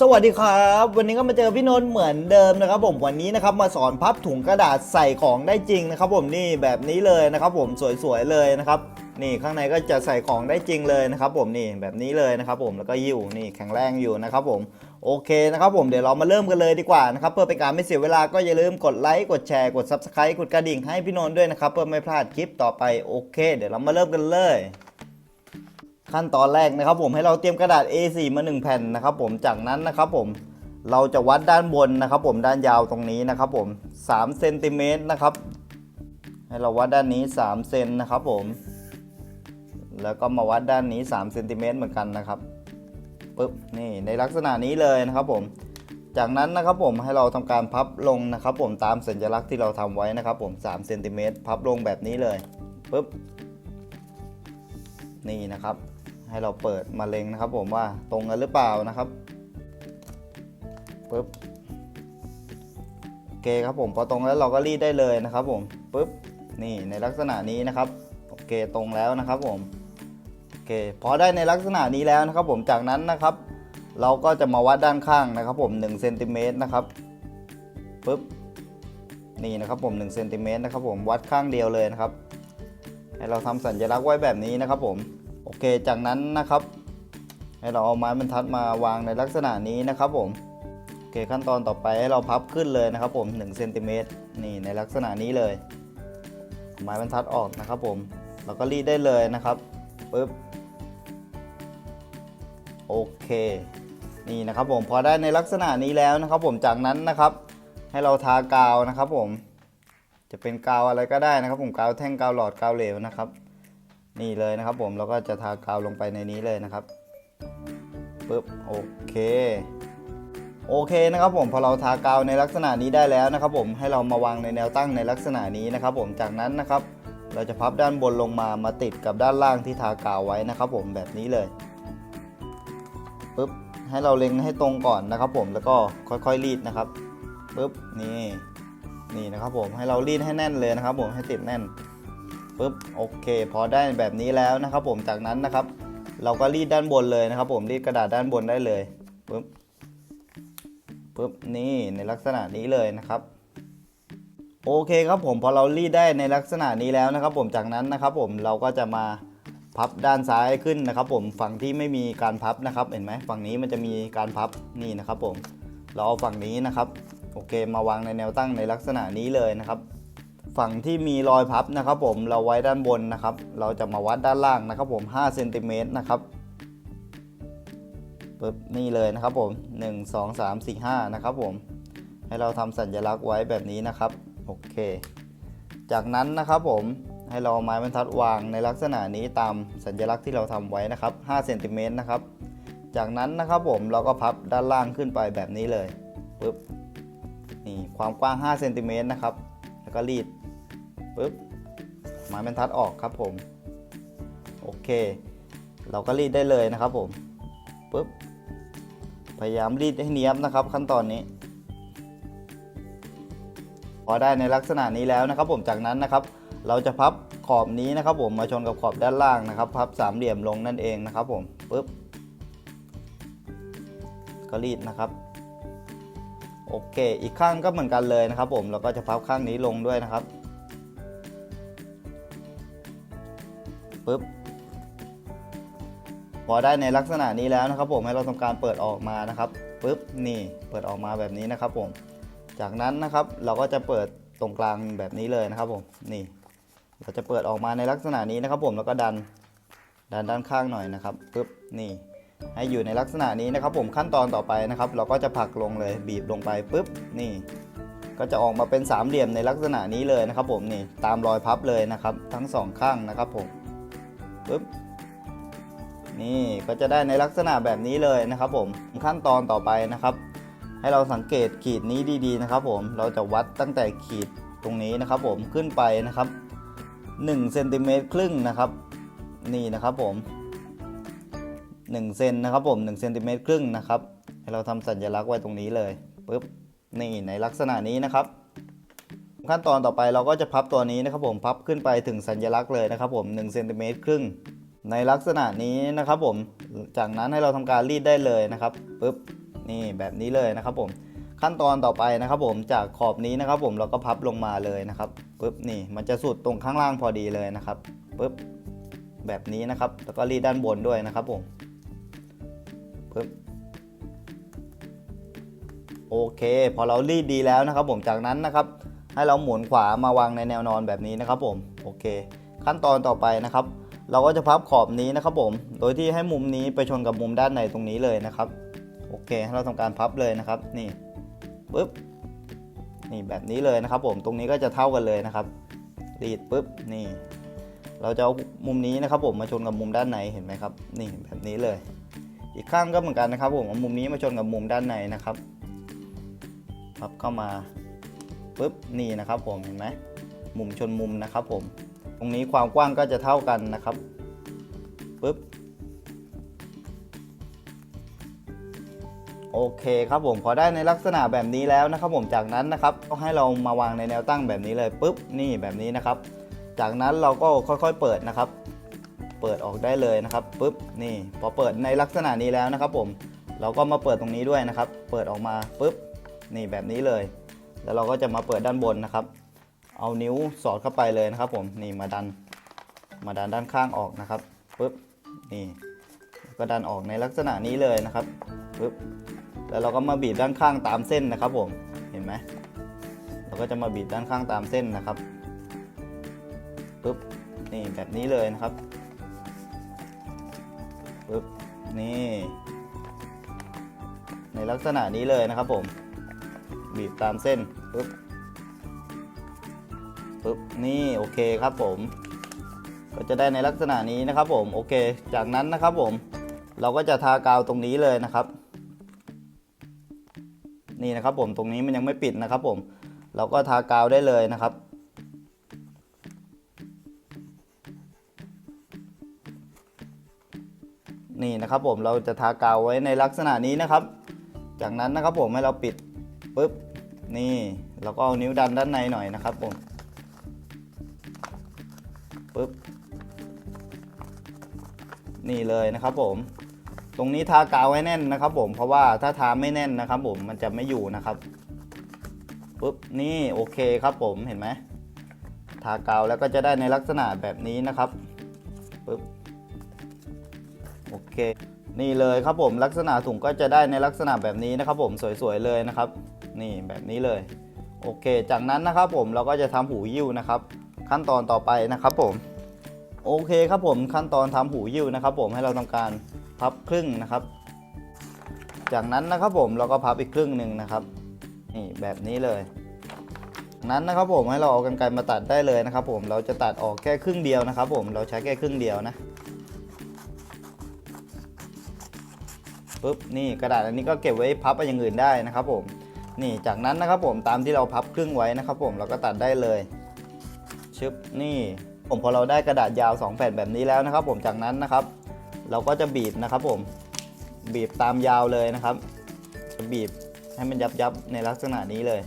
สวัสดีครับ วันนี้ก็มาเจอพี่นนท์เหมือนเดิมนะครับ ผมวันนี้นะครับมาสอนพับถุงกระดาษใส่ของได้จริงนะครับ ผมนี่แบบนี้เลยนะครับ ผมสวยๆเลยนะครับ นี่ข้างในก็จะใส่ของได้จริงเลยนะครับ ผมนี่แบบนี้เลยนะครับ ผมแล้วก็ยิ้วนี่แข็งแรงอยู่นะครับ ผมโอเคนะครับ ผมเดี๋ยวเรามาเริ่มกันเลยดีกว่านะครับเพื่อเป็นการไม่เสียเวลาก็อย่าลืมกดไลค์กดแชร์กด subscribe กดกระดิ่งให้พี่นนท์ด้วยนะครับเพื่อไม่พลาดคลิปต่อไปโอเค เดี๋ยวเรามาเริ่มกันเลย ขั้นตอนแรกนะครับ ผมให้เราเตรียมกระดาษ A4 มา 1 แผ่นนะครับ ผมจากนั้นนะครับผมเราจะวัดด้านบนนะครับ ผมด้านยาวตรงนี้นะครับ ผม3เซนติเมตรนะครับให้เราวัดด้านนี้3เซนนะครับ ผม แล้วก็มาวัดด้านนี้3เซนติเมตรเหมือนกันนะครับปึ๊บนี่ในลักษณะนี้เลยนะครับผมจากนั้นนะครับผมให้เราทำการพับลงนะครับ ผมตามสัญลักษณ์ที่เราทำไว้นะครับ ผม3เซนติเมตรพับลงแบบนี้เลยปึ๊บนี่นะครับ ให้เราเปิดมาเล็งนะครับ ผมว่าตรงกันหรือเปล่านะครับปึ๊บโอเคครับผมพอตรงแล้วเราก็รีดได้เลยนะครับ ผมปึ๊บนี่ในลักษณะนี้นะครับโอเคตรงแล้วนะครับ ผมโอเคพอได้ในลักษณะนี้แล้วนะครับ ผมจากนั้นนะครับ เราก็จะมาวัดด้านข้างนะครับ ผม1เซนติเมตรนะครับปึ๊บนี่นะครับผม1เซนติเมตรนะครับผมวัดข้างเดียวเลยนะครับให้เราทำสัญลักษณ์ไว้แบบนี้นะครับผม โอเค จากนั้นนะครับ ให้เราเอาไม้บรรทัดมาวางในลักษณะนี้นะครับผมโอเคขั้นตอนต่อไปให้เราพับขึ้นเลยนะครับผม1เซนติเมตรนี่ในลักษณะนี้เลย ไม้บรรทัดออกนะครับผมเราก็รีดได้เลยนะครับปึ๊บโอเคนี่นะครับผมพอได้ในลักษณะนี้แล้วนะครับ ผมจากนั้นนะครับ ให้เราทากาวนะครับ ผมจะเป็นกาวอะไรก็ได้นะครับ ผมกาวแท่งกาวหลอดกาวเหลวนะครับ นี่เลยนะครับผมเราก็จะทากาวลงไปในนี้เลยนะครับปึ๊บโอเคโอเคนะครับผมพอเราทากาวในลักษณะนี้ได้แล้วนะครับผมให้เรามาวางในแนวตั้งในลักษณะนี้นะครับผมจากนั้นนะครับ เราจะพับด้านบนลงมามาติดกับด้านล่างที่ทากาวไว้นะครับผมแบบนี้เลยปึ๊บให้เราเล็งให้ตรงก่อนนะครับ ผมแล้วก็ค่อยๆรีดนะครับปึ๊บนี่นี่นะครับผมให้เรารีดให้แน่นเลยนะครับ ผมให้ติดแน่น ปึ๊บโอเคพอได้แบบนี้แล้วนะครับ ผมจากนั้นนะครับ เราก็รีดด้านบนเลยนะครับ ผมรีดกระดาษด้านบนได้เลยปึ๊บปึ๊บนี่ในลักษณะนี้เลยนะครับ โอเคครับผมพอเรารีดได้ในลักษณะนี้แล้วนะครับ ผมจากนั้นนะครับ ผมเราก็จะมาพับด้านซ้ายขึ้นนะครับ ผมฝั่งที่ไม่มีการพับนะครับ เห็นไหมฝั่งนี้มันจะมีการพับนี่นะครับ ผมเราเอาฝั่งนี้นะครับ โอเค มาวางในแนวตั้งในลักษณะนี้เลยนะครับ ฝั่งที่มีรอยพับนะครับผมเราไว้ด้านบนนะครับ เราจะมาวัดด้านล่างนะครับผม5เซนติเมตรนะครับปึ๊บนี่เลยนะครับผม 1 2 3 4 5 นะครับผม ให้เราทำสัญลักษณ์ไว้แบบนี้นะครับ โอเค จากนั้นนะครับผมให้เราเอาไม้บรรทัดวางในลักษณะนี้ตามสัญลักษณ์ที่เราทำไว้นะครับ5เซนติเมตรนะครับ จากนั้นนะครับผมเราก็พับด้านล่างขึ้นไปแบบนี้เลยปึ๊บนี่ความกว้าง5เซนติเมตรนะครับ แล้วก็รีด ปึ๊บไม้บรรทัดออกครับผม โอเค เราก็รีดได้เลยนะครับผมปึ๊บพยายามรีดให้เนียบนะครับ ขั้นตอนนี้ พอได้ในลักษณะนี้แล้วนะครับ ผมจากนั้นนะครับ เราจะพับขอบนี้นะครับ ผมมาชนกับขอบด้านล่างนะครับ พับสามเหลี่ยมลงนั่นเองนะครับ ผมปึ๊บก็รีดนะครับโอเค อีกข้างก็เหมือนกันเลยนะครับ ผมเราก็จะพับข้างนี้ลงด้วยนะครับ ปึ๊บพอได้ในลักษณะนี้แล้วนะครับ ผมให้เราทำการเปิดออกมานะครับปึ๊บนี่เปิดออกมาแบบนี้นะครับ ผม จากนั้นนะครับเราก็จะเปิดตรงกลางแบบนี้เลยนะครับ ผมนี่ เราจะเปิดออกมาในลักษณะนี้นะครับ ผมแล้วก็ดันดันด้านข้างหน่อยนะครับปึ๊บนี่ ให้อยู่ในลักษณะนี้นะครับ ผมขั้นตอนต่อไปนะครับ เราก็จะผลักลงเลยบีบลงไปปึ๊บนี่ ก็จะออกมาเป็นสามเหลี่ยมในลักษณะนี้เลยนะครับ ผมนี่ตามรอยพับเลยนะครับ ทั้งสองข้างนะครับ ผม ปึ๊บนี่ก็จะได้ในลักษณะแบบนี้เลยนะครับ ผมขั้นตอนต่อไปนะครับ ให้เราสังเกตขีดนี้ดีๆนะครับ ผมเราจะวัดตั้งแต่ขีดตรงนี้นะครับ ผมขึ้นไปนะครับ1เซนติเมตรครึ่งนะครับ นี่นะครับผม1เซนนะครับผม1เซนติเมตรครึ่งนะครับ ให้เราทำสัญลักษณ์ไว้ตรงนี้เลยปึ๊บนี่ในลักษณะนี้นะครับ ขั้นตอนต่อไปเราก็จะพับตัวนี้นะครับผมพับขึ้นไปถึงสัญลักษณ์เลยนะครับผม1เซนติเมตรครึ่งในลักษณะนี้นะครับผมจากนั้นให้เราทำการรีดได้เลยนะครับปึ๊บนี่แบบนี้เลยนะครับผมขั้นตอนต่อไปนะครับผมจากขอบนี้นะครับผมเราก็พับลงมาเลยนะครับปุ๊บนี่มันจะสุดตรงข้างล่างพอดีเลยนะครับปุ๊บแบบนี้นะครับ แล้วก็รีดด้านบนด้วยนะครับผมปุ๊บโอเค พอเรารีดดีแล้วนะครับผมจากนั้นนะครับ ให้เราหมุนขวามาวางในแนวนอนแบบนี้นะครับผมโอเค ขั้นตอนต่อไปนะครับ เราก็จะพับขอบนี้นะครับผม โดยที่ให้มุมนี้ไปชนกับมุมด้านในตรงนี้เลยนะครับโอเคให้เราทำการพับเลยนะครับ นี่ปึ๊บนี่แบบนี้เลยนะครับ ผมตรงนี้ก็จะเท่ากันเลยนะครับรีดปึ๊บนี่ เราจะเอามุมนี้นะครับ ผมมาชนกับมุมด้านในเห็นไหมครับ นี่แบบนี้เลย อีกข้างก็เหมือนกันนะครับ ผมเอามุมนี้มาชนกับมุมด้านในนะครับพับเข้ามา ปึ๊บนี่นะครับผมเห็นไหมมุมชนมุมนะครับผมตรงนี้ความกว้างก็จะเท่ากันนะครับปึ๊บโอเคครับผมพอได้ในลักษณะแบบนี้แล้วนะครับ ผมจากนั้นนะครับก็ให้เรามาวางในแนวตั้งแบบนี้เลยปุ๊บนี่แบบนี้นะครับ จากนั้นเราก็ค่อยๆเปิดนะครับ เปิดออกได้เลยนะครับปุ๊บนี่พอเปิดในลักษณะนี้แล้วนะครับ ผมเราก็มาเปิดตรงนี้ด้วยนะครับ เปิดออกมาปุ๊บนี่แบบนี้เลย แล้วเราก็จะมาเปิดด้านบนนะครับ เอานิ้วสอดเข้าไปเลยนะครับ ผมนี่มาดันมาดันด้านข้างออกนะครับปุ๊บนี่ก็ดันออกในลักษณะนี้เลยนะครับปุ๊บแล้วเราก็มาบีบด้านข้างตามเส้นนะครับ ผมเห็นไหมเราก็จะมาบีบด้านข้างตามเส้นนะครับปึ๊บนี่แบบนี้เลยนะครับปึ๊บนี่ในลักษณะนี้เลยนะครับผม บีบตามเส้น ปึ๊บปึ๊บนี่โอเคครับผม ก็จะได้ในลักษณะนี้นะครับผมโอเค จากนั้นนะครับผม เราก็จะทากาวตรงนี้เลยนะครับ นี่นะครับผมตรงนี้มันยังไม่ปิดนะครับผม เราก็ทากาวได้เลยนะครับนี่นะครับผมเราจะทากาวไว้ในลักษณะนี้นะครับ จากนั้นนะครับผมให้เราปิดปุ๊บ นี่เราก็เอานิ้วดันด้านในหน่อยนะครับผมปุ๊บนี่เลยนะครับผม ตรงนี้ทากาวไว้แน่นนะครับ ผมเพราะว่าถ้าทาไม่แน่นนะครับ ผมมันจะไม่อยู่นะครับปุ๊บนี่โอเคครับผมเห็นไหมทากาวแล้วก็จะได้ในลักษณะแบบนี้นะครับปุ๊บโอเค นี่เลยครับผมลักษณะถุงก็จะได้ในลักษณะแบบนี้นะครับ ผมสวยๆเลยนะครับ นี่แบบนี้เลย โอเค จากนั้นนะครับผมเราก็จะทำหูยิ้วนะครับ ขั้นตอนต่อไปนะครับผม โอเคครับผมขั้นตอนทำหูยิ้วนะครับ ผมให้เราทำการพับครึ่งนะครับ จากนั้นนะครับผมเราก็พับอีกครึ่งหนึ่งนะครับ นี่แบบนี้เลยจากนั้นนะครับผมให้เราเอากรรไกรมาตัดได้เลยนะครับ ผมเราจะตัดออกแค่ครึ่งเดียวนะครับ ผมเราใช้แค่ครึ่งเดียวนะปุ๊บนี่กระดาษอันนี้ก็เก็บไว้พับไปอย่างอื่นได้นะครับ ผม นี่จากนั้นนะครับผมตามที่เราพับครึ่งไว้นะครับผมเราก็ตัดได้เลยชึบนี่ผมพอเราได้กระดาษยาว 2 แผ่นแบบนี้แล้วนะครับ ผมจากนั้นนะครับ เราก็จะบีบนะครับผมบีบตามยาวเลยนะครับ จะบีบให้มันยับยับในลักษณะนี้เลย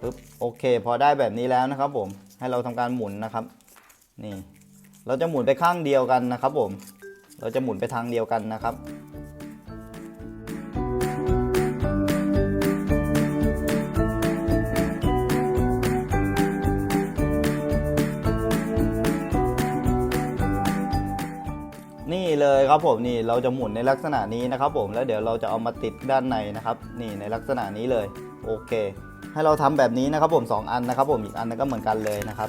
ปึ๊บโอเค พอได้แบบนี้แล้วนะครับ ผมให้เราทำการหมุนนะครับ นี่ เราจะหมุนไปข้างเดียวกันนะครับ ผม เราจะหมุนไปทางเดียวกันนะครับ ครับผมนี่เราจะหมุนในลักษณะนี้นะครับ ผมแล้วเดี๋ยวเราจะเอามาติดด้านในนะครับ นี่ในลักษณะนี้เลยโอเค ให้เราทำแบบนี้นะครับผม 2 อันนะครับ ผมอีกอันนึงก็เหมือนกันเลยนะครับ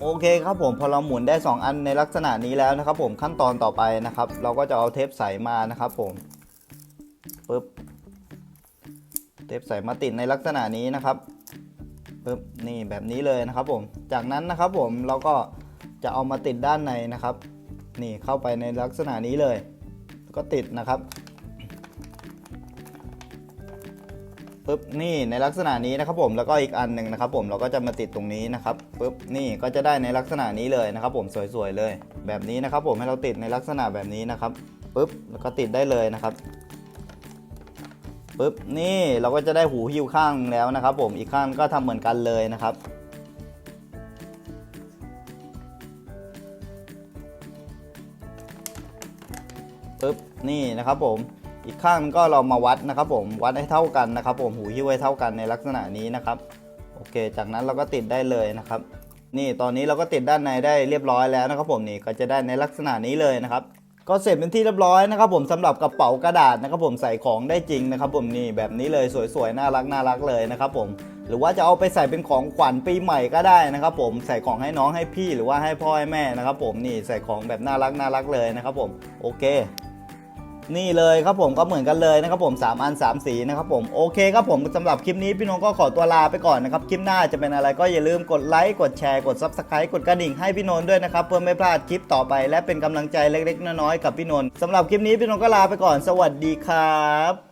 โอเคครับผมพอเราหมุนได้ 2 อันในลักษณะนี้แล้วนะครับ ผมขั้นตอนต่อไปนะครับ เราก็จะเอาเทปใสมานะครับ ผมปึ๊บเทปใสมาติดในลักษณะนี้นะครับปึ๊บนี่แบบนี้เลยนะครับ ผมจากนั้นนะครับ ผมเราก็จะเอามาติดด้านในนะครับ นี่เข้าไปในลักษณะนี้เลยก็ติดนะครับปึ๊บนี่ในลักษณะนี้นะครับผมแล้วก็อีกอันหนึ่งนะครับ ผมเราก็จะมาติดตรงนี้นะครับปึ๊บนี่ก็จะได้ในลักษณะนี้เลยนะครับ ผมสวยๆเลย แบบนี้นะครับ ผมให้เราติดในลักษณะแบบนี้นะครับปึ๊บแล้วก็ติดได้เลยนะครับปึ๊บนี่เราก็จะได้หูหิ้วข้างแล้วนะครับ ผมอีกข้างก็ทำเหมือนกันเลยนะครับ นี่นะครับผมอีกข้างนึงก็เรามาวัดนะครับผมวัดให้เท่ากันนะครับ ผมหูหิ้วให้เท่ากันในลักษณะนี้นะครับโอเค จากนั้นเราก็ติดได้เลยนะครับ นี่ตอนนี้เราก็ติดด้านในได้เรียบร้อยแล้วนะครับ ผมนี่ก็จะได้ในลักษณะนี้เลยนะครับก็เสร็จเป็นที่เรียบร้อยนะครับ ผมสำหรับกระเป๋ากระดาษนะครับ ผมใส่ของได้จริงนะครับ ผมนี่แบบนี้เลยสวยๆน่ารักน่ารักเลยนะครับ ผมหรือว่าจะเอาไปใส่เป็นของขวัญปีใหม่ก็ได้นะครับ ผมใส่ของให้น้องให้พี่หรือว่าให้พ่อให้แม่นะครับ ผมนี่ใส่ของแบบน่ารักน่ารักเลยนะครับ ผมโอเค นี่เลยครับผมก็เหมือนกันเลยนะครับผม 3 อัน 3 สีนะครับผมโอเคครับผมสำหรับคลิปนี้พี่นงก็ขอตัวลาไปก่อนนะครับคลิปหน้าจะเป็นอะไรก็อย่าลืมกดไลค์กดแชร์กดซับสไครต์กดกระดิ่งให้พี่นนท์ด้วยนะครับเพื่อไม่พลาดคลิปต่อไป และเป็นกำลังใจเล็กๆน้อยๆกับพี่นนท์สำหรับคลิปนี้พี่นนท์ก็ลาไปก่อน สวัสดีครับ